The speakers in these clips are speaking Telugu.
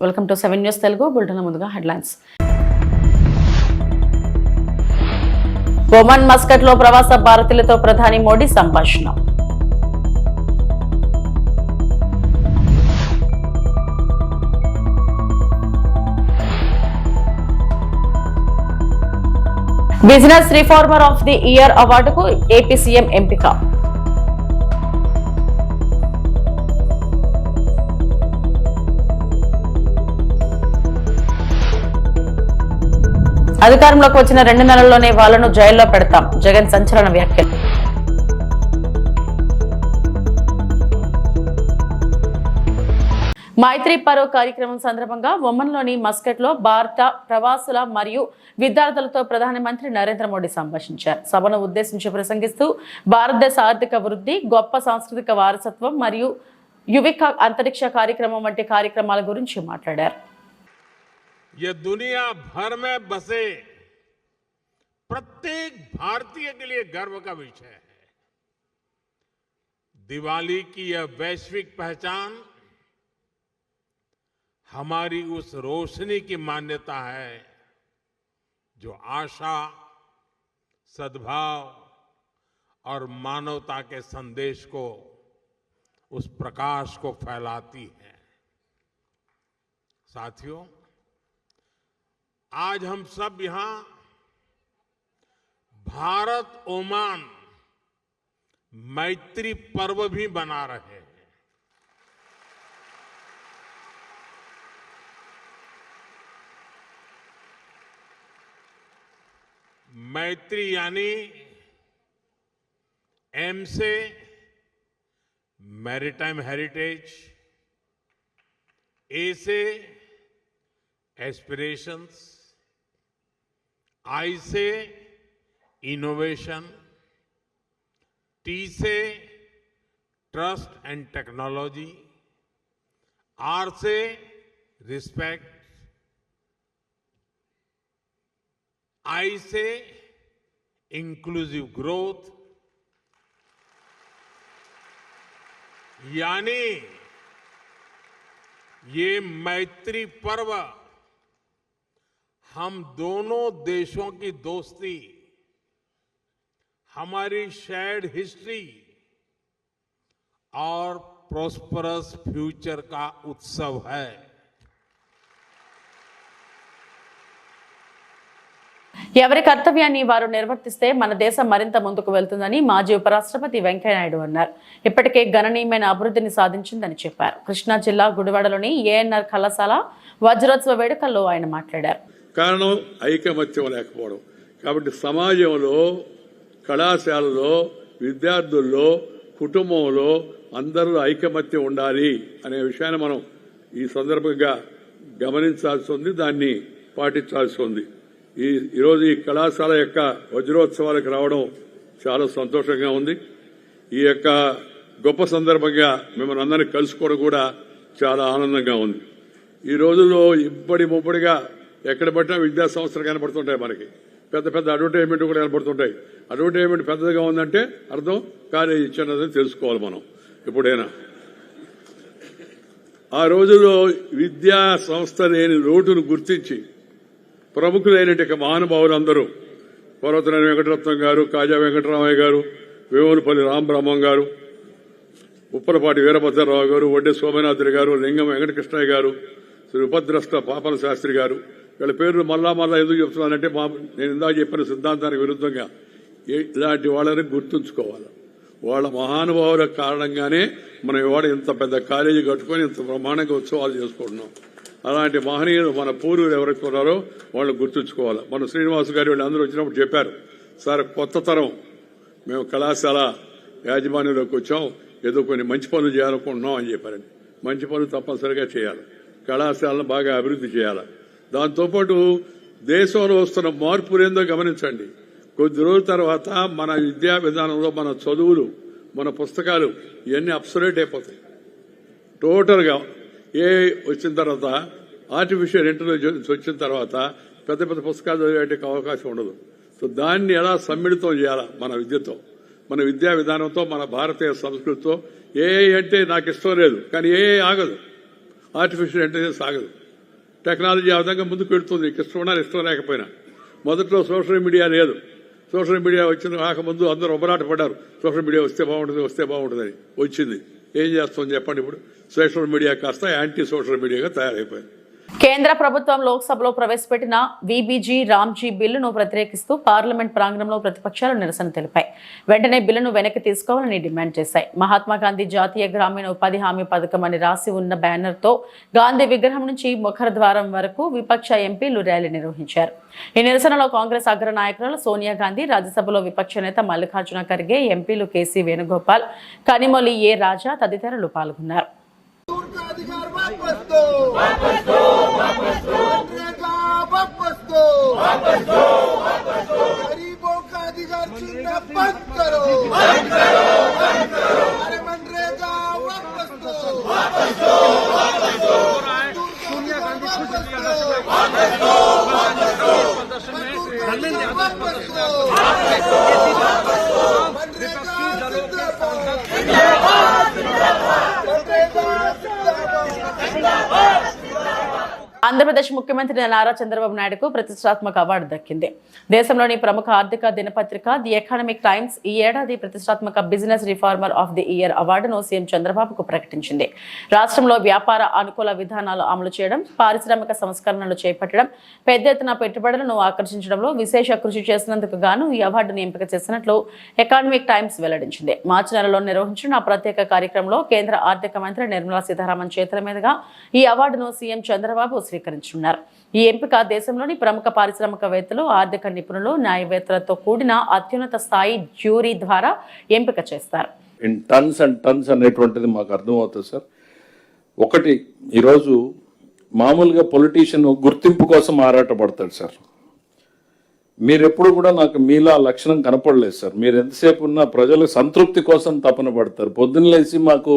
Welcome to seven news Telugu bulletin ముందుగా హెడ్లైన్స్ ఒమన్ మస్కట్లో ప్రవాస భారతీయులతో ప్రధాని మోడీ సంభాషణ. Business reformer of the year అవార్డుకు AP CM ఎంపిక అధికారంలోకి వచ్చిన రెండు నెలల్లోనే వాళ్ళను జైల్లో పెడతాం. జగన్ సంచలన వ్యాఖ్యలు. మైత్రి పరో కార్యక్రమం సందర్భంగా ఒమన్లోని మస్కట్లో భారత ప్రవాసుల మరియు విద్యార్థులతో ప్రధానమంత్రి నరేంద్ర మోడీ సంభాషించారు. సభను ఉద్దేశించి ప్రసంగిస్తూ భారతదేశ ఆర్థిక వృద్ధి గొప్ప సాంస్కృతిక వారసత్వం మరియు యువిక అంతరిక్ష కార్యక్రమం వంటి కార్యక్రమాల గురించి మాట్లాడారు. ये दुनिया भर में बसे। प्रत्येक भारतीय के लिए गर्व का विषय है। दिवाली की यह वैश्विक पहचान हमारी उस रोशनी की मान्यता है, जो आशा, सद्भाव और मानवता के संदेश को, उस प्रकाश को फैलाती है। साथियों आज हम सब यहाँ भारत ओमान मैत्री पर्व भी बना रहे हैं। मैत्री यानी एम से मैरिटाइम हेरिटेज, ए से एस्पिरेशंस आई से इनोवेशन टी से ट्रस्ट एंड टेक्नोलॉजी आर से रिस्पेक्ट आई से इंक्लूसिव ग्रोथ, यानी ये मैत्री पर्व हम दोनों देशों की दोस्ती हमारी शेयर्ड हिस्ट्री और प्रोस्परस फ्यूचर का उत्सव है ఎవరి కర్తవ్యాన్ని వారు నిర్వర్తిస్తే మన దేశం మరింత ముందుకు వెళ్తుందని మాజీ ఉపరాష్ట్రపతి వెంకయ్యనాయుడు అన్నారు ఇప్పటికే గణనీయమైన అభివృద్ధిని సాధించిందని చెప్పారు కృష్ణా జిల్లా గుడివాడలోని ఏఎన్ఆర్ కళాశాల వజ్రోత్సవ వేడుకల్లో ఆయన మాట్లాడారు కారణం ఐకమత్యం లేకపోవడం. కాబట్టి సమాజంలో కళాశాలలో విద్యార్థుల్లో కుటుంబంలో అందరూ ఐకమత్యం ఉండాలి అనే విషయాన్ని మనం ఈ సందర్భంగా గమనించాల్సి ఉంది దాన్ని పాటించాల్సి ఉంది. ఈ ఈరోజు ఈ కళాశాల యొక్క వజ్రోత్సవాలకు రావడం చాలా సంతోషంగా ఉంది. ఈ యొక్క గొప్ప సందర్భంగా మిమ్మల్ని అందరినీ కలుసుకోవడం కూడా చాలా ఆనందంగా ఉంది. ఈ రోజుల్లో ఇబ్బడి ముబ్బడిగా ఎక్కడ పట్టినా విద్యా సంస్థలు కనపడుతుంటాయి మనకి. పెద్ద పెద్ద అడ్వర్టైజ్మెంట్ కూడా కనపడుతుంటాయి అడ్వర్టైజ్మెంట్ పెద్దగా ఉందంటే అర్థం కాలేజీ ఇచ్చినదని తెలుసుకోవాలి మనం. ఎప్పుడైనా. ఆ రోజుల్లో విద్యా సంస్థ లేని లోటును గుర్తించి ప్రముఖులైనటువంటి మహానుభావులందరూ పర్వతనేని వెంకటరత్నం గారు కాజా వెంకటరామయ్య గారు వేవులపల్లి రామబ్రహ్మం గారు ఉప్పలపాటి వీరభద్రరావు గారు వడ్డే సోమనాథుడి గారు లింగం వెంకటకృష్ణయ్య గారు శ్రీ ఉపద్రస్త పాపన శాస్త్రి గారు వీళ్ళ పేర్లు మళ్ళా మళ్ళా ఎందుకు చెప్తున్నానంటే మా నేను ఇందాక చెప్పిన సిద్ధాంతానికి విరుద్ధంగా ఇలాంటి వాళ్ళని గుర్తుంచుకోవాలి. వాళ్ళ మహానుభావుల కారణంగానే మనం ఇవాళ ఇంత పెద్ద కాలేజీ కట్టుకొని ఇంత బ్రహ్మాండంగా ఉత్సవాలు చేసుకుంటున్నాం. అలాంటి మహనీయులు మన పూర్వులు ఎవరైతే ఉన్నారో వాళ్ళని గుర్తుంచుకోవాలి. మన శ్రీనివాస్ గారు వీళ్ళందరూ వచ్చినప్పుడు చెప్పారు సార్ కొత్త తరం. మేము కళాశాల యాజమాన్యంలోకి వచ్చాం. ఏదో కొన్ని మంచి పనులు చేయాలనుకుంటున్నాం అని చెప్పారండి. మంచి పనులు తప్పనిసరిగా చేయాలి. కళాశాలను బాగా అభివృద్ధి చేయాలి. దాంతోపాటు దేశంలో వస్తున్న మార్పులు ఏందో గమనించండి. కొద్ది రోజుల తర్వాత మన విద్యా విధానంలో మన చదువులు మన పుస్తకాలు ఇవన్నీ అప్సలేట్ అయిపోతాయి. టోటల్గా ఏ వచ్చిన తర్వాత ఆర్టిఫిషియల్ ఇంటెలిజెన్స్ వచ్చిన తర్వాత పెద్ద పెద్ద పుస్తకాలు చదివేటకు అవకాశం ఉండదు. సో దాన్ని ఎలా సమ్మిళితం చేయాలా మన విద్యతో? మన విద్యా విధానంతో మన భారతీయ సంస్కృతితో? ఏ అంటే నాకు ఇష్టం లేదు కానీ ఏ ఆగదు. ఆర్టిఫిషియల్ ఇంటెలిజెన్స్ ఆగదు. టెక్నాలజీ ఆ విధంగా ముందుకు పెడుతుంది నీకు ఇష్టం లేకపోయినా. మొదట్లో సోషల్ మీడియా లేదు. సోషల్ మీడియా వచ్చిన కాకముందు అందరూ ఉబరాట పడ్డారు సోషల్ మీడియా వస్తే బాగుంటుంది వస్తే బాగుంటుందని వచ్చింది. ఏం చేస్తాం చెప్పండి ఇప్పుడు? సోషల్ మీడియా కాస్త యాంటీ సోషల్ మీడియాగా తయారైపోయింది. కేంద్ర ప్రభుత్వం లోక్సభలో ప్రవేశపెట్టిన వీబీజీ రామ్జీ బిల్లును వ్యతిరేకిస్తూ పార్లమెంట్ ప్రాంగణంలో ప్రతిపక్షాలు నిరసన తెలిపాయి. వెంటనే బిల్లును వెనక్కి తీసుకోవాలని డిమాండ్ చేశాయి. మహాత్మాగాంధీ జాతీయ గ్రామీణ ఉపాధి హామీ పథకం అని రాసి ఉన్న బ్యానర్తో గాంధీ విగ్రహం నుంచి ముఖరద్వారం వరకు విపక్ష ఎంపీలు ర్యాలీ నిర్వహించారు. ఈ నిరసనలో కాంగ్రెస్ అగ్ర నాయకురాలు సోనియా గాంధీ రాజ్యసభలో విపక్ష నేత మల్లికార్జున ఖర్గే ఎంపీలు కేసీ వేణుగోపాల్ కనిమొలి ఏ రాజా తదితరులు పాల్గొన్నారు. अधिकार वापस दो वापस दो वापस दो मनरेगा वापस दो वापस दो वापस दो गरीबों का अधिकार छीनना बंद करो बंद करो बंद करो अरे मनरेगा वापस दो वापस दो वापस दो सोनिया गांधी वापस दो वापस दो वापस दो वापस दो वापस दो मनरेगा the arms. ఆంధ్రప్రదేశ్ ముఖ్యమంత్రి నారా చంద్రబాబు నాయుడుకు ప్రతిష్టాత్మక అవార్డు దక్కింది. దేశంలోని ప్రముఖ ఆర్థిక దినపత్రిక ది ఎకనామిక్ టైమ్స్ ఈ ఏడాది ప్రతిష్టాత్మక business reformer of the year అవార్డును సీఎం చంద్రబాబుకు ప్రకటించింది. రాష్ట్రంలో వ్యాపార అనుకూల విధానాలు అమలు చేయడం పారిశ్రామిక సంస్కరణలు చేపట్టడం పెద్ద ఎత్తున పెట్టుబడులను ఆకర్షించడంలో విశేష కృషి చేసినందుకు గాను ఈ అవార్డును ఎంపిక చేసినట్లు ఎకానమిక్ టైమ్స్ వెల్లడించింది. మార్చి నెలలో నిర్వహించిన ప్రత్యేక కార్యక్రమంలో కేంద్ర ఆర్థిక మంత్రి నిర్మలా సీతారామన్ చేతుల మీదుగా ఈ అవార్డును సీఎం చంద్రబాబు శ్రీ స్వీకరించనున్నారు ఈ ఎంపిక దేశంలోని ప్రముఖ పారిశ్రామికవేత్తలు ఆర్థిక నిపుణులు న్యాయవేత్తలతో కూడిన అత్యున్నత స్థాయి జ్యూరీ ద్వారా ఎంపిక చేస్తారు. ఇన్ టన్స్ అండ్ టన్స్ అనేటువంటిది మాకు అర్థమవుతుంది సార్. ఒకటి ఈరోజు మామూలుగా పొలిటీషియన్ గుర్తింపు కోసం ఆరాటపడతాడు సార్. మీరు ఎప్పుడు కూడా నాకు మీలా లక్షణం కనపడలేదు సార్. మీరు ఎంతసేపు ఉన్నా ప్రజల సంతృప్తి కోసం తపన పడతారు. పొద్దున్న లేచి మాకు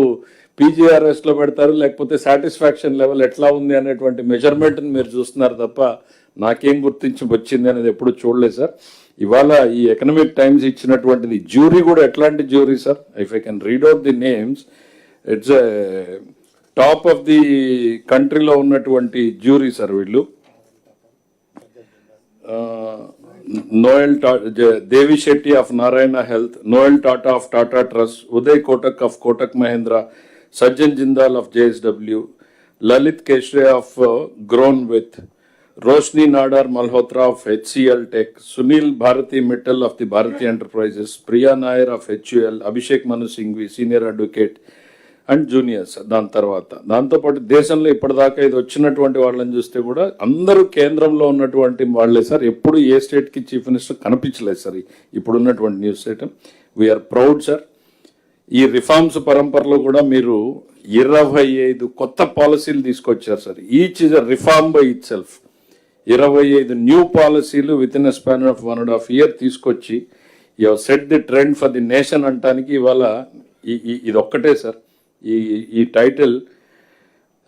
పీజీఆర్ఎస్లో పెడతారు లేకపోతే సాటిస్ఫాక్షన్ లెవెల్ ఎట్లా ఉంది అనేటువంటి మెజర్మెంట్ని మీరు చూస్తున్నారు తప్ప నాకేం గుర్తించి వచ్చింది అనేది ఎప్పుడు చూడలేదు సార్. ఇవాళ ఈ ఎకనామిక్ టైమ్స్ ఇచ్చినటువంటిది జ్యూరీ కూడా ఎట్లాంటి jury sir? If I can read out the names it's top of the కంట్రీలో ఉన్నటువంటి జ్యూరీ సార్ వీళ్ళు. Noel Devi Shetty of Narayana Health, Noel Tata of Tata Trust, Uday Kotak of Kotak Mahindra, Sajjan Jindal of JSW, Lalit Keshre of uh, Grown With, Roshni Nadar Malhotra of HCL Tech, Sunil Bharati Mittal of the Bharati Enterprises, Priya Nair of HUL, Abhishek Manu Singhvi, Senior Advocate, and juniors దాని తర్వాత. దాంతోపాటు దేశంలో ఇప్పటిదాకా ఇది వచ్చినటువంటి వాళ్ళని చూస్తే కూడా అందరూ కేంద్రంలో ఉన్నటువంటి వాళ్ళే సార్. ఎప్పుడు ఏ స్టేట్కి చీఫ్ మినిస్టర్ కనిపించలేదు సార్. ఇప్పుడు ఉన్నటువంటి news item. We're proud sir ఈ రిఫార్మ్స్ పరంపరలో కూడా మీరు ఇరవై ఐదు కొత్త పాలసీలు తీసుకొచ్చారు sir. Each is a reform by itself ఇరవై ఐదు న్యూ పాలసీలు within a span of one and half year తీసుకొచ్చి you set the trend for the nation అంటానికి ఇవాళ ఇది ఒక్కటే సార్ ఈ ఈ title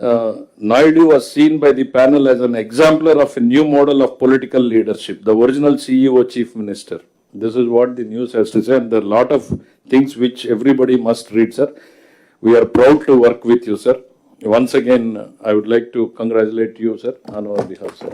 Naidu was seen by the panel as an exemplar of a new model of political leadership, the original CEO chief minister. This is what the news has to say, and there are a lot of things which everybody must read, sir. We are proud to work with you, sir. Once again, I would like to congratulate you, sir, on our behalf, sir.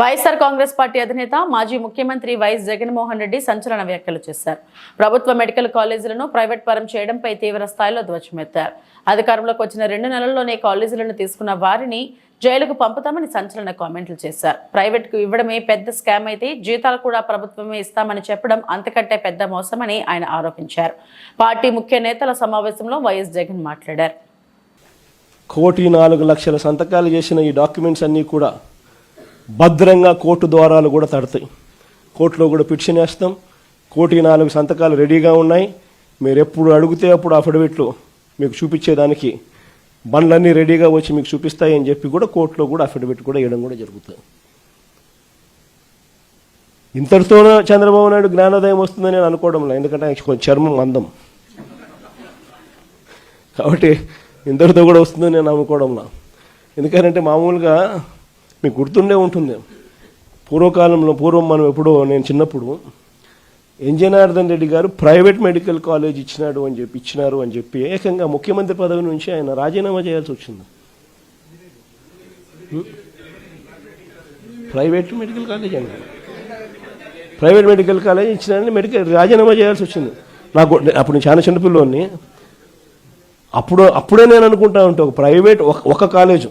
YSR Congress party అధినేత మాజీ ముఖ్యమంత్రి వైఎస్ జగన్మోహన్ రెడ్డి సంచలన వ్యాఖ్యలు చేశారు. ప్రభుత్వ మెడికల్ కాలేజీలను ప్రైవేట్ పరం చేయడంపై తీవ్ర స్థాయిలో ధ్వజమెత్తారు. అధికారంలోకి వచ్చిన రెండు నెలల్లోనే కాలేజీలను తీసుకున్న వారిని జైలుకు పంపుతామని సంచలన కామెంట్లు చేశారు. ప్రైవేట్కు ఇవ్వడమే పెద్ద స్కామ్ అయితే జీతాలు కూడా ప్రభుత్వమే ఇస్తామని చెప్పడం అంతకంటే పెద్ద మోసమని ఆయన ఆరోపించారు. పార్టీ ముఖ్య నేతల సమావేశంలో వైఎస్ జగన్ మాట్లాడారు. కోటి నాలుగు లక్షల సంతకాలు చేసిన ఈ డాక్యుమెంట్స్ అన్నీ కూడా భద్రంగా కోర్టు ద్వారాలు కూడా తడతాయి. కోర్టులో కూడా పిటిషన్ వేస్తాం. కోటి నాలుగు సంతకాలు రెడీగా ఉన్నాయి. మీరు ఎప్పుడు అడిగితే అప్పుడు అఫిడవిట్లు మీకు చూపించేదానికి బండ్లన్నీ రెడీగా వచ్చి మీకు చూపిస్తాయి అని చెప్పి కూడా కోర్టులో కూడా అఫిడవిట్ కూడా వేయడం కూడా జరుగుతుంది. ఇంతటితోనే చంద్రబాబు నాయుడు జ్ఞానోదయం వస్తుందని నేను అనుకోవడం లేదు. ఎందుకంటే ఆయనకి కొంచెం చర్మం అందం. కాబట్టి ఇంతటితో కూడా వస్తుందని నేను అనుకోవడంలా ఎందుకంటే మామూలుగా మీకు గుర్తుండే ఉంటుంది. పూర్వకాలంలో పూర్వం మనం ఎప్పుడో నేను చిన్నప్పుడు ఎన్జనార్దన్ రెడ్డి గారు ప్రైవేట్ మెడికల్ కాలేజ్ ఇచ్చినాడు అని చెప్పి ఇచ్చినారు అని చెప్పి ఏకంగా ముఖ్యమంత్రి పదవి నుంచి ఆయన రాజీనామా చేయాల్సి వచ్చింది. ప్రైవేట్ మెడికల్ కాలేజ్ అండి. ప్రైవేట్ మెడికల్ కాలేజ్ ఇచ్చినారని మెడికల్ రాజీనామా చేయాల్సి వచ్చింది. నాకు అప్పుడు నేను చాలా చిన్నపిల్లోని అప్పుడు అప్పుడే నేను అనుకుంటా ఉంటే ఒక ప్రైవేట్ ఒక ఒక కాలేజు.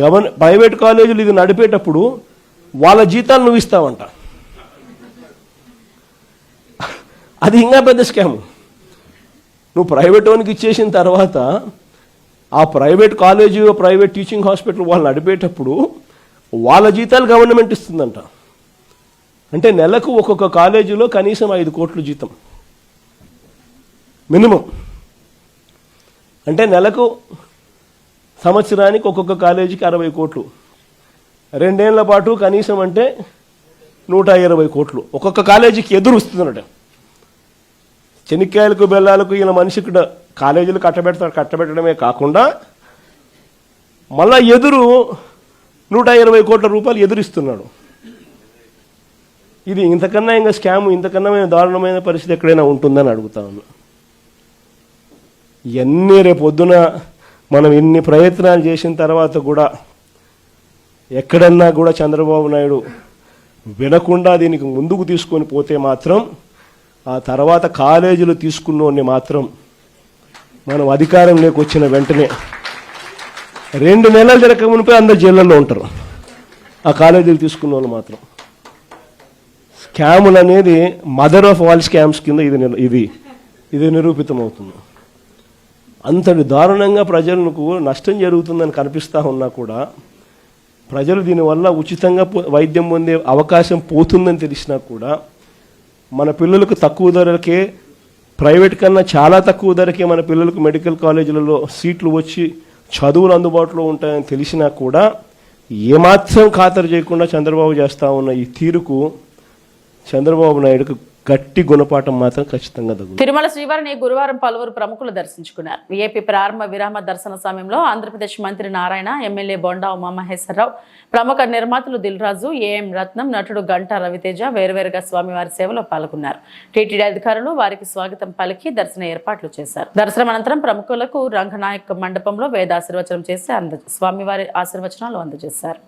గవర్న ప్రైవేట్ కాలేజీలు ఇది నడిపేటప్పుడు వాళ్ళ జీతాలు నువ్వు ఇస్తావంట. అది ఇంకా పెద్ద స్కామ్. నువ్వు ప్రైవేట్ వానికి ఇచ్చేసిన తర్వాత ఆ private college private teaching hospital వాళ్ళు నడిపేటప్పుడు వాళ్ళ జీతాలు గవర్నమెంట్ ఇస్తుందంట. అంటే నెలకు ఒక్కొక్క కాలేజీలో కనీసం ఐదు కోట్లు జీతం. మినిమం. అంటే నెలకు సంవత్సరానికి ఒక్కొక్క కాలేజీకి అరవై కోట్లు. రెండేళ్ళ పాటు కనీసం అంటే నూట ఇరవై కోట్లు. ఒక్కొక్క కాలేజీకి ఎదురు వస్తుందన్నట చెనిక్కాయలకు బెల్లాలకు ఈయన మనిషికి కాలేజీలు కట్టబెడతాడు కట్టబెట్టడమే కాకుండా మళ్ళా ఎదురు నూట ఇరవై కోట్ల రూపాయలు ఎదురిస్తున్నాడు. ఇది ఇంతకన్నా ఇంకా స్కామ్ ఇంతకన్నా దారుణమైన పరిస్థితి ఎక్కడైనా ఉంటుందని అడుగుతా ఉన్నా. ఇవన్నీ రేపు పొద్దున మనం ఇన్ని ప్రయత్నాలు చేసిన తర్వాత కూడా ఎక్కడన్నా కూడా చంద్రబాబు నాయుడు వినకుండా దీనికి ముందుకు తీసుకొని పోతే మాత్రం ఆ తర్వాత కాలేజీలు తీసుకున్నోడిని మాత్రం మనం అధికారంలోకి వచ్చిన వెంటనే రెండు నెలలు జరగక మునిపోయి అందరు జైళ్ళల్లో ఉంటారు. ఆ కాలేజీలు తీసుకున్న వాళ్ళు మాత్రం. స్కాములు అనేది మదర్ ఆఫ్ ఆల్ స్కామ్స్ కింద ఇది ఇది ఇది నిరూపితం అవుతుంది అంతటి దారుణంగా ప్రజలకు నష్టం జరుగుతుందని కనిపిస్తూ ఉన్నా కూడా ప్రజలు దీనివల్ల ఉచితంగా వైద్యం పొందే అవకాశం పోతుందని తెలిసినా కూడా మన పిల్లలకు తక్కువ ధరలకే ప్రైవేట్ కన్నా చాలా తక్కువ ధరకే మన పిల్లలకు మెడికల్ కాలేజీలలో సీట్లు వచ్చి చదువులు అందుబాటులో ఉంటాయని తెలిసినా కూడా ఏమాత్రం ఖాతరు చేయకుండా చంద్రబాబు చేస్తూ ఉన్న ఈ తీరుకు చంద్రబాబు నాయుడుకు గట్టి గుణపాఠం మాత్రం ఖచ్చితంగా తగ్గుతుంది తిరుమల శ్రీవారిని గురువారం పలువురు ప్రముఖులు దర్శించుకున్నారు. ఏపీ ప్రారంభ విరామ దర్శన సమయంలో ఆంధ్రప్రదేశ్ మంత్రి నారాయణ ఎమ్మెల్యే బొండా ఉమామహేశ్వరరావు ప్రముఖ నిర్మాతలు దిల్రాజు ఏఎం రత్నం నటుడు గంటా రవితేజ వేరువేరుగా స్వామివారి సేవలో పాల్గొన్నారు. టీటీడీ అధికారులు వారికి స్వాగతం పలికి దర్శన ఏర్పాట్లు చేశారు. దర్శనం అనంతరం ప్రముఖులకు రంగనాయక్ మండపంలో వేదాశీర్వచనం చేసి అంద స్వామివారి ఆశీర్వచనాలు అందజేశారు.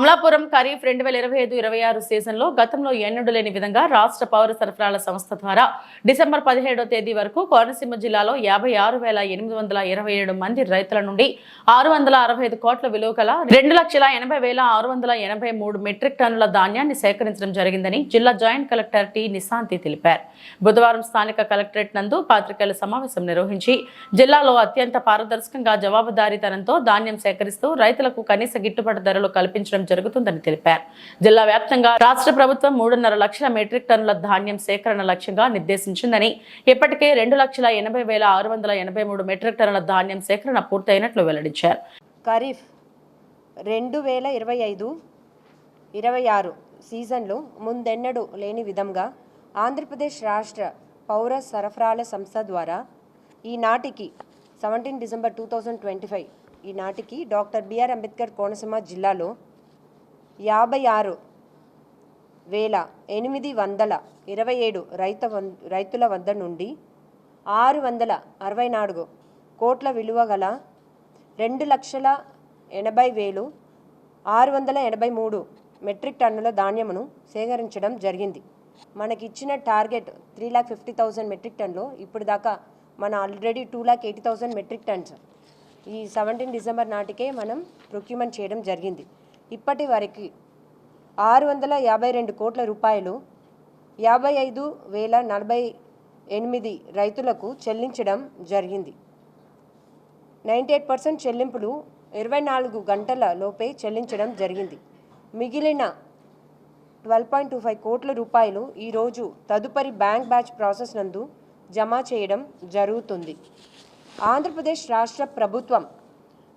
అమలాపురం ఖరీఫ్ రెండు వేల ఇరవై ఐదు ఇరవై ఆరు సీజన్లో గతంలో ఎన్నడూ లేని విధంగా రాష్ట్ర పౌర సరఫరాల సంస్థ ద్వారా డిసెంబర్ పదిహేడో తేదీ వరకు కోనసీమ జిల్లాలో యాభై ఆరు వేల ఎనిమిది వందల ఇరవై ఏడు మంది రైతుల నుండి ఆరు వందల అరవై ఐదు కోట్ల విలువ గల రెండు లక్షల ఎనభై వేల ఆరు వందల ఎనభై మూడు మెట్రిక్ టన్నుల ధాన్యాన్ని సేకరించడం జరిగిందని జిల్లా జాయింట్ కలెక్టర్ టి. నిశాంతి తెలిపారు. బుధవారం స్థానిక కలెక్టరేట్ నందు పాత్రికేయుల సమావేశం నిర్వహించి జిల్లాలో అత్యంత పారదర్శకంగా జవాబుదారీతనంతో ధాన్యం సేకరిస్తూ రైతులకు కనీస గిట్టుబాటు ధరలు కల్పించడం జరుగుతుందని తెలిపారు. జిల్లా వ్యాప్తంగా రాష్ట్ర ప్రభుత్వం మూడున్నర లక్షల మెట్రిక్ టన్నుల ధాన్యం సేకరణ లక్ష్యంగా నిర్దేశించిందని ఇప్పటికే రెండు లక్షల ఎనభై వేల ఆరు వందల ఎనభై మూడు మెట్రిక్ టన్నుల ధాన్యం సేకరణ పూర్తయినట్లు వెల్లడించారు. ఖరీఫ్ రెండు వేల ఇరవై ఐదు ఇరవై ఆరు సీజన్లో ముందెన్నడూ లేని విధంగా ఆంధ్రప్రదేశ్ రాష్ట్ర పౌర సరఫరాల సంస్థ ద్వారా ఈనాటికి seventeen December two thousand twenty five ఈనాటికి doctor B R Ambedkar Konaseema జిల్లాలో యాభై ఆరు వేల ఎనిమిది వందల ఇరవై ఏడు రైత రైతుల వద్ద నుండి ఆరు వందల అరవై నాలుగు కోట్ల విలువ గల రెండు లక్షల ఎనభై వేలు ఆరు వందల ఎనభై మూడు మెట్రిక్ టన్నుల ధాన్యమును సేకరించడం జరిగింది. మనకి ఇచ్చిన target three lakh fifty thousand metric టన్లో ఇప్పుడు దాకా మన already two lakh eighty thousand metric tons. ఈ సెవెంటీన్ డిసెంబర్ నాటికే మనం ప్రొక్యూమెంట్ చేయడం జరిగింది. ఇప్పటి వరకు ఆరు వందల యాభై రెండు కోట్ల రూపాయలు యాభై ఐదు వేల నలభై ఎనిమిది రైతులకు చెల్లించడం జరిగింది. నైంటీ ఎయిట్ పర్సెంట్ చెల్లింపులు ఇరవై నాలుగు గంటల లోపే చెల్లించడం జరిగింది. మిగిలిన ట్వెల్వ్ పాయింట్ టూ ఫైవ్ కోట్ల రూపాయలు ఈరోజు తదుపరి బ్యాంక్ బ్యాచ్ ప్రాసెస్ నందు జమ చేయడం జరుగుతుంది. ఆంధ్రప్రదేశ్ రాష్ట్ర ప్రభుత్వం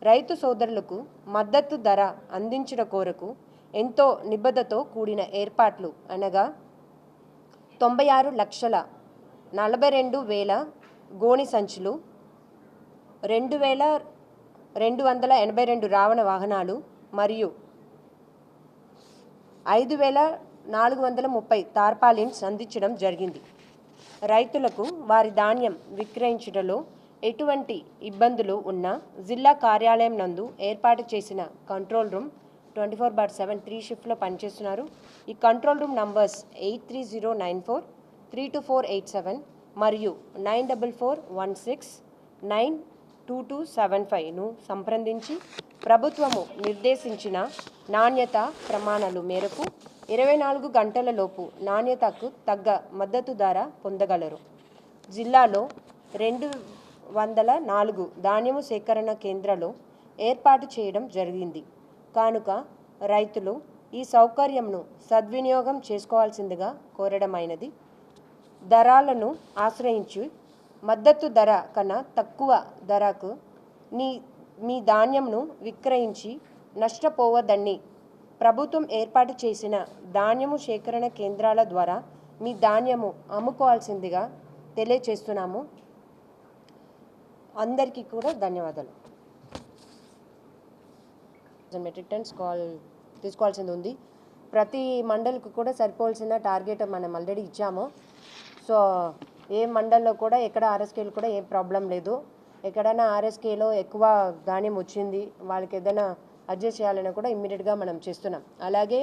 రైతు సోదరులకు మద్దతు ధర అందించిన కోరకు ఎంతో నిబద్ధతో కూడిన ఏర్పాట్లు అనగా తొంభై ఆరు లక్షల నలభై రెండు వేల గోణి సంచులు రెండు వేల రెండు వందల ఎనభై రెండు రావణ వాహనాలు మరియు ఐదు వేల నాలుగు వందల ముప్పై తార్పాలిన్స్ అందించడం జరిగింది. రైతులకు వారి ధాన్యం విక్రయించడంలో ఎటువంటి ఇబ్బందులు ఉన్నా జిల్లా కార్యాలయం నందు ఏర్పాటు చేసిన control room twenty four bar seven three షిఫ్ట్లో పనిచేస్తున్నారు. ఈ control room numbers eight three zero nine four three two four eight seven మరియు nine double four one six nine two two seven ఫైవ్ను సంప్రదించి ప్రభుత్వము నిర్దేశించిన నాణ్యత ప్రమాణాలు మేరకు ఇరవై నాలుగు గంటలలోపు నాణ్యతకు తగ్గ మద్దతు ధర పొందగలరు. జిల్లాలో రెండు వందల నాలుగు ధాన్యము సేకరణ కేంద్రాలు ఏర్పాటు చేయడం జరిగింది. కానుక రైతులు ఈ సౌకర్యంను సద్వినియోగం చేసుకోవాల్సిందిగా కోరడమైనది. ధరలను ఆశ్రయించి మద్దతు ధర కన్నా తక్కువ ధరకు నీ మీ ధాన్యంను విక్రయించి నష్టపోవద్దని ప్రభుత్వం ఏర్పాటు చేసిన ధాన్యము సేకరణ కేంద్రాల ద్వారా మీ ధాన్యము అమ్ముకోవాల్సిందిగా తెలియచేస్తున్నాము అందరికీ కూడా ధన్యవాదాలు. మెట్రిక్ టన్స్ కాల్ తీసుకోవాల్సింది ఉంది. ప్రతి మండల్కి కూడా సరిపోవాల్సిన టార్గెట్ మనం ఆల్రెడీ ఇచ్చాము. సో ఏ మండల్లో కూడా ఎక్కడ ఆర్ఎస్కేలు కూడా ఏ ప్రాబ్లం లేదు. ఎక్కడైనా ఆర్ఎస్కేలో ఎక్కువ ధాన్యం వచ్చింది వాళ్ళకి ఏదైనా అడ్జస్ట్ చేయాలన్నా కూడా ఇమ్మీడియట్గా మనం చేస్తున్నాం. అలాగే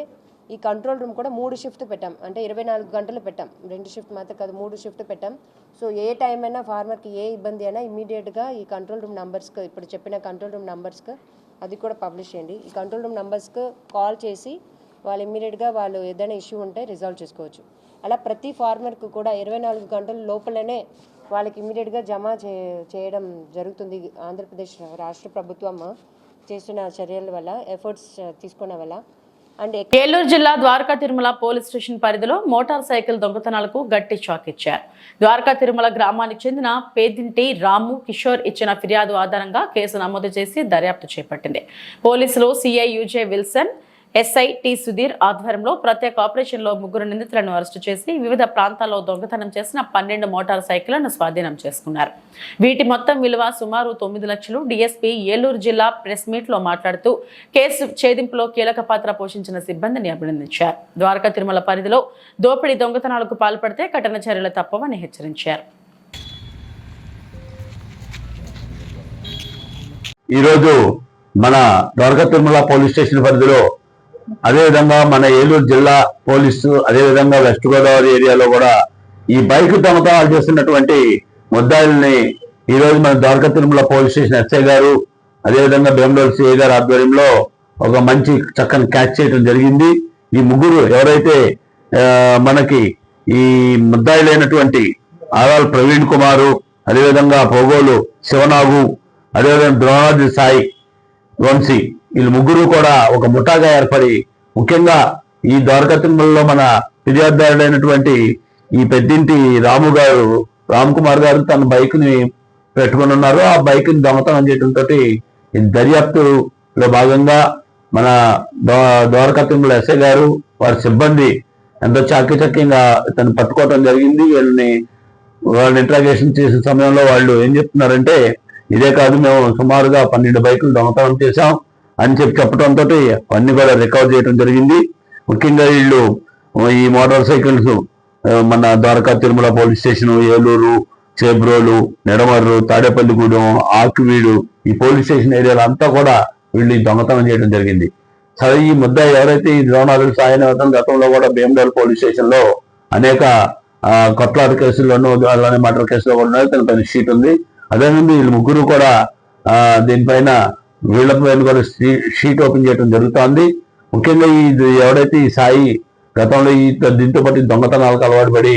ఈ కంట్రోల్ రూమ్ కూడా మూడు షిఫ్ట్ పెట్టాం. అంటే ఇరవై నాలుగు గంటలు పెట్టాం. రెండు షిఫ్ట్ మాత్రం కాదు మూడు షిఫ్ట్ పెట్టాం. సో ఏ టైం అయినా ఫార్మర్కి ఏ ఇబ్బంది అయినా ఇమీడియట్గా ఈ కంట్రోల్ రూమ్ నంబర్స్కి ఇప్పుడు చెప్పిన కంట్రోల్ రూమ్ నంబర్స్కి అది కూడా పబ్లిష్ చేయండి. ఈ కంట్రోల్ రూమ్ నంబర్స్కి కాల్ చేసి వాళ్ళు ఇమ్మీడియట్గా వాళ్ళు ఏదైనా ఇష్యూ ఉంటే రిజాల్వ్ చేసుకోవచ్చు. అలా ప్రతి ఫార్మర్కు కూడా ఇరవై నాలుగు గంటల లోపలనే వాళ్ళకి ఇమ్మీడియట్గా జమ చే చేయడం జరుగుతుంది. ఆంధ్రప్రదేశ్ రాష్ట్ర ప్రభుత్వం చేస్తున్న చర్యల వల్ల ఎఫర్ట్స్ తీసుకున్న వల్ల. అండ్ ఏలూరు జిల్లా ద్వారకా తిరుమల పోలీస్ స్టేషన్ పరిధిలో మోటార్ సైకిల్ దొంగతనాలకు గట్టి షాక్ ఇచ్చారు. ద్వారకా తిరుమల గ్రామానికి చెందిన పేదింటి రాము కిషోర్ ఇచ్చిన ఫిర్యాదు ఆధారంగా కేసు నమోదు చేసి దర్యాప్తు చేపట్టింది. పోలీసులు CI UJ Wilson SI T Sudheer ఆధ్వర్యంలో ప్రత్యేక ఆపరేషన్లో ముగ్గురు నిందితులను అరెస్టు చేసి వివిధ ప్రాంతాల్లో దొంగతనం చేసిన పన్నెండు మోటార్ సైకిళ్ళను స్వాధీనం చేసుకున్నారు. వీటి మొత్తం విలువ సుమారు తొమ్మిది లక్షలు. డిఎస్పీ ఏలూరు జిల్లా ప్రెస్ మీట్లో మాట్లాడుతూ కేసు ఛేదింపులో కీలక పాత్ర పోషించిన సిబ్బందిని అభినందించారు. ద్వారకా తిరుమల పరిధిలో దోపిడీ దొంగతనాలకు పాల్పడితే కఠిన చర్యలు తప్పవని హెచ్చరించారు. ఈరోజు మన ద్వారకా తిరుమల పోలీస్ స్టేషన్ పరిధిలో అదేవిధంగా మన ఏలూరు జిల్లా పోలీసు అదేవిధంగా వెస్ట్ గోదావరి ఏరియాలో కూడా ఈ బైక్ దొంగతనాలు చేస్తున్నటువంటి ముద్దాయిల్ని ఈరోజు మన Dwaraka Tirumala police station SI గారు అదేవిధంగా బెంగళూరు సిఐ గారు ఆధ్వర్యంలో ఒక మంచి చక్కని క్యాచ్ చేయడం జరిగింది. ఈ ముగ్గురు ఎవరైతే మనకి ఈ ముద్దాయిలైనటువంటి ఆరాల్ ప్రవీణ్ కుమారు అదేవిధంగా పోగోలు శివనాగు అదేవిధంగా ద్రోణాది సాయి వంశీ. వీళ్ళు ముగ్గురు కూడా ఒక ముఠాగా ఏర్పడి ముఖ్యంగా ఈ ద్వారకా మన ఫిర్యాదుదారుడైనటువంటి ఈ పెద్దింటి రాము గారు రామ్ కుమార్ గారు తన బైక్ని పెట్టుకుని ఉన్నారు. ఆ బైక్ని దొంగతనం చేయడంతో ఈ దర్యాప్తులో భాగంగా మన ద్వా- ఎస్ఐ గారు వారి సిబ్బంది ఎంతో చాకచక్యంగా ఇతను పట్టుకోవడం జరిగింది. వీళ్ళని వాళ్ళని ఇంట్రాగేషన్ చేసే సమయంలో వాళ్ళు ఏం చెప్తున్నారంటే ఇదే కాదు మేము సుమారుగా పన్నెండు బైకులు దొంగతనం చేశాం అని చెప్పి చెప్పడంతో అన్ని కూడా రికవర్ చేయడం జరిగింది. ముఖ్యంగా వీళ్ళు ఈ మోటార్ సైకిల్స్ మన ద్వారకా తిరుమల పోలీస్ స్టేషన్ ఏలూరు చేబ్రోలు నిడమర్రు తాడేపల్లిగూడెం ఆకువీడు ఈ పోలీస్ స్టేషన్ ఏరియాలో అంతా కూడా వీళ్ళు దొంగతనం చేయడం జరిగింది. సరే ఈ ముద్ద ఎవరైతే ఈ ద్రోణాదులు సాయనవతం గతంలో కూడా భీమడోల్ పోలీస్ స్టేషన్లో అనేక ఆ, కొట్లాట కేసుల్లోనూ అలానే మర్డర్ కేసులో కూడా తన పని షీట్ ఉంది. అదేవిధంగా వీళ్ళు ముగ్గురు కూడా దీనిపైన వీళ్ళపైన కూడా షీట్ ఓపెన్ చేయడం జరుగుతోంది. ముఖ్యంగా ఈ ఇది ఎవరైతే ఈ సాయి గతంలో ఈ దీంతో పాటు దొంగతనాలకు అలవాటు పడి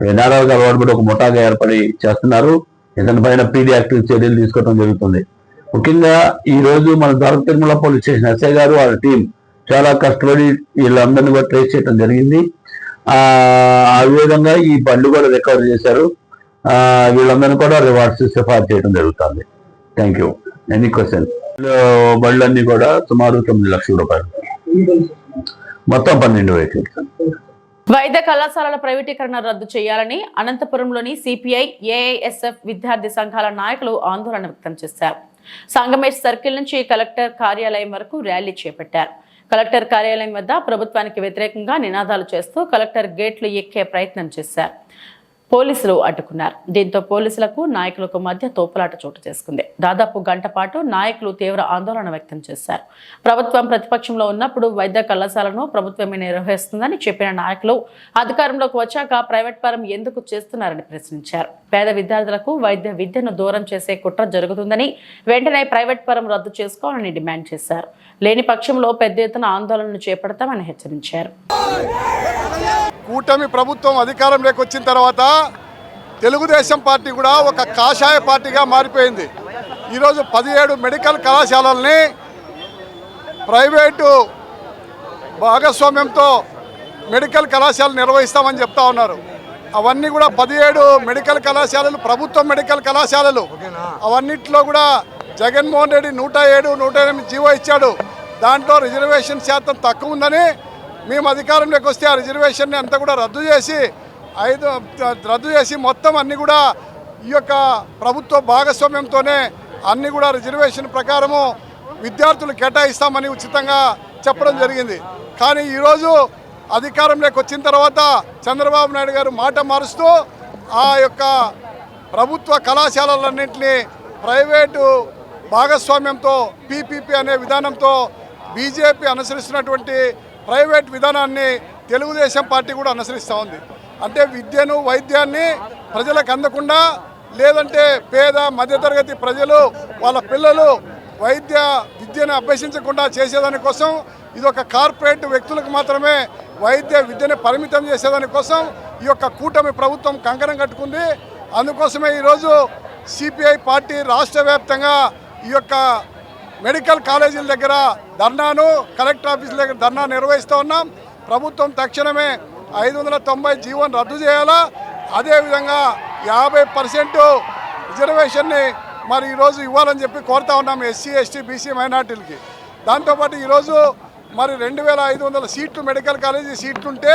నేరాలకు అలవాటు పడి ఒక ముఠాగా ఏర్పడి చేస్తున్నారు. ఇతని పైన పీడీ యాక్టివ్ చర్యలు తీసుకోవడం జరుగుతుంది. ముఖ్యంగా ఈ రోజు మన Dwaraka Tirumala police station SI గారు వాళ్ళ టీం చాలా కష్టపడి వీళ్ళందరినీ కూడా ట్రేస్ చేయడం జరిగింది. ఆ విధంగా ఈ బండ్లు కూడా రికవర్ చేశారు. వీళ్ళందరినీ కూడా రివార్డ్స్ సిఫార్సు చేయడం జరుగుతుంది. థ్యాంక్ యూ ఎనీ క్వశ్చన్ బళ్ళన్నీ కూడా సుమారు తొమ్మిది లక్షల రూపాయలు. మొత్తం పన్నెండు వెహికల్స్ వైద్య కళాశాలల ప్రైవేటీకరణ రద్దు చేయాలని అనంతపురంలోని సిపిఐ ఏఐఎస్ఎఫ్ విద్యార్థి సంఘాల నాయకులు ఆందోళన వ్యక్తం చేశారు. సంగమేష్ సర్కిల్ నుంచి కలెక్టర్ కార్యాలయం వరకు ర్యాలీ చేపట్టారు. కలెక్టర్ కార్యాలయం వద్ద ప్రభుత్వానికి వ్యతిరేకంగా నినాదాలు చేస్తూ కలెక్టర్ గేట్లు ఎక్కే ప్రయత్నం చేశారు. పోలీసులు అడ్డుకున్నారు. దీంతో పోలీసులకు నాయకులకు మధ్య తోపులాట చోటు చేసుకుంది. దాదాపు గంట పాటు నాయకులు తీవ్ర ఆందోళన వ్యక్తం చేశారు. ప్రభుత్వం ప్రతిపక్షంలో ఉన్నప్పుడు వైద్య కళాశాలను ప్రభుత్వమే నిర్వహిస్తుందని చెప్పిన నాయకులు అధికారంలోకి వచ్చాక ప్రైవేట్ పరం ఎందుకు చేస్తున్నారని ప్రశ్నించారు. పేద విద్యార్థులకు వైద్య విద్యను దూరం చేసే కుట్ర జరుగుతుందని వెంటనే ప్రైవేట్ పరం రద్దు చేసుకోవాలని డిమాండ్ చేశారు. లేని పక్షంలో పెద్ద ఎత్తున ఆందోళనలు చేపడతామని హెచ్చరించారు. కూటమి ప్రభుత్వం అధికారంలోకి వచ్చిన తర్వాత తెలుగుదేశం పార్టీ కూడా ఒక కాషాయ పార్టీగా మారిపోయింది. ఈరోజు పదిహేడు మెడికల్ కళాశాలల్ని ప్రైవేటు భాగస్వామ్యంతో మెడికల్ కళాశాలలు నిర్వహిస్తామని చెప్తా ఉన్నారు. అవన్నీ కూడా పదిహేడు మెడికల్ కళాశాలలు ప్రభుత్వ మెడికల్ కళాశాలలు. అవన్నిట్లో కూడా జగన్మోహన్ రెడ్డి నూట ఏడు నూట ఎనిమిది జీవో ఇచ్చాడు. దాంట్లో రిజర్వేషన్ శాతం తక్కువ ఉందని మేము అధికారంలోకి వస్తే ఆ రిజర్వేషన్ని అంతా కూడా రద్దు చేసి ఐదు రద్దు చేసి మొత్తం అన్నీ కూడా ఈ యొక్క ప్రభుత్వ భాగస్వామ్యంతోనే అన్నీ కూడా రిజర్వేషన్ ప్రకారము విద్యార్థులు కేటాయిస్తామని ఉచితంగా చెప్పడం జరిగింది. కానీ ఈరోజు అధికారంలోకి వచ్చిన తర్వాత చంద్రబాబు నాయుడు గారు మాట మారుస్తూ ఆ యొక్క ప్రభుత్వ కళాశాలలన్నింటినీ ప్రైవేటు భాగస్వామ్యంతో పీపీపీ అనే విధానంతో బీజేపీ అనుసరిస్తున్నటువంటి ప్రైవేట్ విధానాన్ని తెలుగుదేశం పార్టీ కూడా అనుసరిస్తూ ఉంది. అంటే విద్యను వైద్యాన్ని ప్రజలకు అందకుండా లేదంటే పేద మధ్యతరగతి ప్రజలు వాళ్ళ పిల్లలు వైద్య విద్యను అభ్యసించకుండా చేసేదాని కోసం ఇది ఒక కార్పొరేట్ వ్యక్తులకు మాత్రమే వైద్య విద్యను పరిమితం చేసేదాని కోసం ఈ యొక్క కూటమి ప్రభుత్వం కంకణం కట్టుకుంది. అందుకోసమే ఈరోజు సిపిఐ పార్టీ రాష్ట్ర వ్యాప్తంగా ఈ యొక్క మెడికల్ కాలేజీల దగ్గర ధర్నాను కలెక్టర్ ఆఫీసుల దగ్గర ధర్నా నిర్వహిస్తూ ఉన్నాం. ప్రభుత్వం తక్షణమే ఐదు వందల తొంభై జీవోని రద్దు చేయాలా? అదేవిధంగా యాభై పర్సెంట్ రిజర్వేషన్ని మరి ఈరోజు ఇవ్వాలని చెప్పి కోరుతా ఉన్నాం ఎస్సీ ఎస్టీ బీసీ మైనార్టీలకి. దాంతోపాటు ఈరోజు మరి రెండు వేల ఐదు వందల సీట్లు మెడికల్ కాలేజీ సీట్లు ఉంటే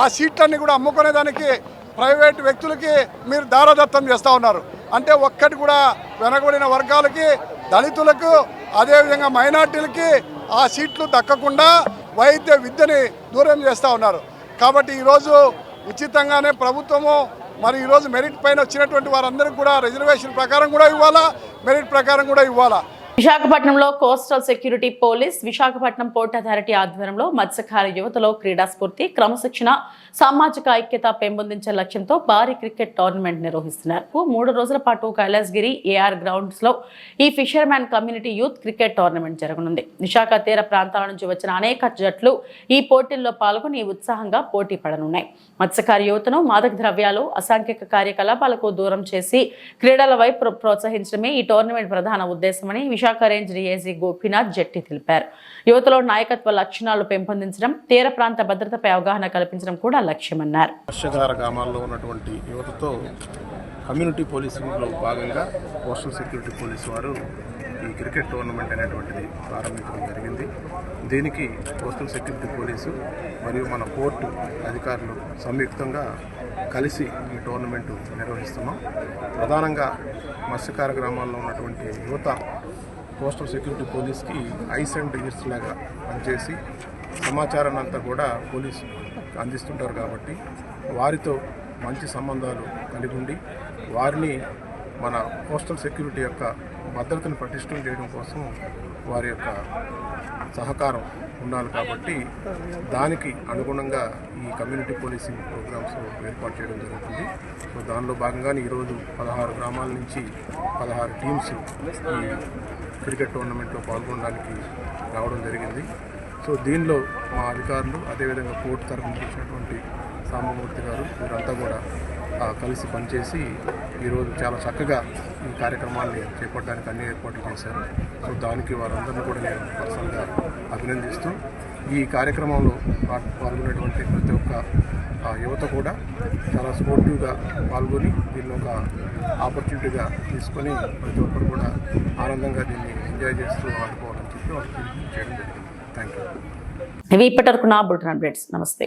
ఆ సీట్లన్నీ కూడా అమ్ముకునే దానికి ప్రైవేట్ వ్యక్తులకి మీరు దారదత్తం చేస్తూ ఉన్నారు. అంటే ఒక్కటి కూడా వెనకబడిన వర్గాలకి దళితులకు అదేవిధంగా మైనార్టీలకి ఆ సీట్లు దక్కకుండా వైద్య విద్యని దూరం చేస్తూ ఉన్నారు. కాబట్టి ఈరోజు ఉచితంగానే ప్రభుత్వము మరి ఈరోజు మెరిట్ పైన వచ్చినటువంటి వారందరికీ కూడా రిజర్వేషన్ ప్రకారం కూడా ఇవ్వాలా? మెరిట్ ప్రకారం కూడా ఇవ్వాలా? విశాఖపట్నంలో coastal security police Visakhapatnam port authority ఆధ్వర్యంలో మత్స్యకార యువతలో క్రీడా స్ఫూర్తి క్రమశిక్షణ సామాజిక ఐక్యత పెంపొందించే లక్ష్యంతో భారీ క్రికెట్ టోర్నమెంట్ నిర్వహిస్తున్నారు. మూడు రోజుల పాటు కైలాసగిరి ఏఆర్ గ్రౌండ్స్లో ఈ fisherman community youth cricket tournament జరగనుంది. విశాఖ తీర ప్రాంతాల నుంచి వచ్చిన అనేక జట్లు ఈ పోటీల్లో పాల్గొని ఉత్సాహంగా పోటీ పడనున్నాయి. మత్స్యకార యువతను మాదక ద్రవ్యాలు అసాంఘిక కార్యకలాపాలకు దూరం చేసి క్రీడల వైపు ప్రోత్సహించడమే ఈ టోర్నమెంట్ ప్రధాన ఉద్దేశమని విశాఖ విశాఖ రేంజ్ డిఐజీ గోపీనాథ్ జెట్టి తెలిపారు. యువతలో నాయకత్వ లక్షణాలు పెంపొందించడం తీర ప్రాంత భద్రతపై అవగాహన కల్పించడం కూడా లక్ష్యమన్నారు. వర్షధార గ్రామాల్లో ఉన్నటువంటి యువతతో కమ్యూనిటీ పోలీసింగ్లో భాగంగా కోస్టల్ సెక్యూరిటీ పోలీసు వారు ఈ క్రికెట్ టోర్నమెంట్ అనేటువంటిది ప్రారంభించడం జరిగింది. దీనికి కోస్టల్ సెక్యూరిటీ పోలీసు మరియు మన కోర్టు అధికారులు సంయుక్తంగా కలిసి ఈ టోర్నమెంటు నిర్వహిస్తున్నాం. ప్రధానంగా మత్స్యకార గ్రామాల్లో ఉన్నటువంటి యువత కోస్టల్ సెక్యూరిటీ పోలీస్కి ఐస్ అండ్ ఇయర్స్ లాగా పనిచేసి సమాచారాన్ని అంతా కూడా పోలీసు అందిస్తుంటారు కాబట్టి వారితో మంచి సంబంధాలు కలిగి ఉండి వారిని మన కోస్టల్ సెక్యూరిటీ యొక్క భద్రతను పటిష్టం చేయడం కోసం వారి యొక్క సహకారం ఉండాలి కాబట్టి దానికి అనుగుణంగా ఈ కమ్యూనిటీ పోలీసింగ్ ప్రోగ్రామ్స్ ఏర్పాటు చేయడం జరుగుతుంది. సో దానిలో భాగంగానే ఈరోజు పదహారు గ్రామాల నుంచి పదహారు టీమ్స్ ఈ క్రికెట్ టోర్నమెంట్లో పాల్గొనడానికి రావడం జరిగింది. సో దీనిలో మా అధికారులు అదేవిధంగా కోర్టు తరఫున వచ్చినటువంటి సాంబమూర్తి గారు వీరంతా కూడా కలిసి పనిచేసి ఈరోజు చాలా చక్కగా ఈ కార్యక్రమాన్ని చేపట్టడానికి అన్ని ఏర్పాట్లు చేశారు. సో దానికి వారందరినీ కూడా నేను పర్సనల్గా అభినందిస్తూ ఈ కార్యక్రమంలో పాల్గొనేటువంటి ప్రతి ఒక్క యువత కూడా చాలా స్పోర్టివ్గా పాల్గొని దీనిలో ఒక ఆపర్చునిటీగా తీసుకొని ప్రతి ఒక్కరు కూడా ఆనందంగా దీన్ని ఎంజాయ్ చేస్తూ ఆడుకోవాలని చెప్పి వాళ్ళకి చేయడం జరిగింది. థ్యాంక్ యూ ఇవి ఇప్పటి వరకు నా బుల్టన్ అప్డేట్స్. నమస్తే.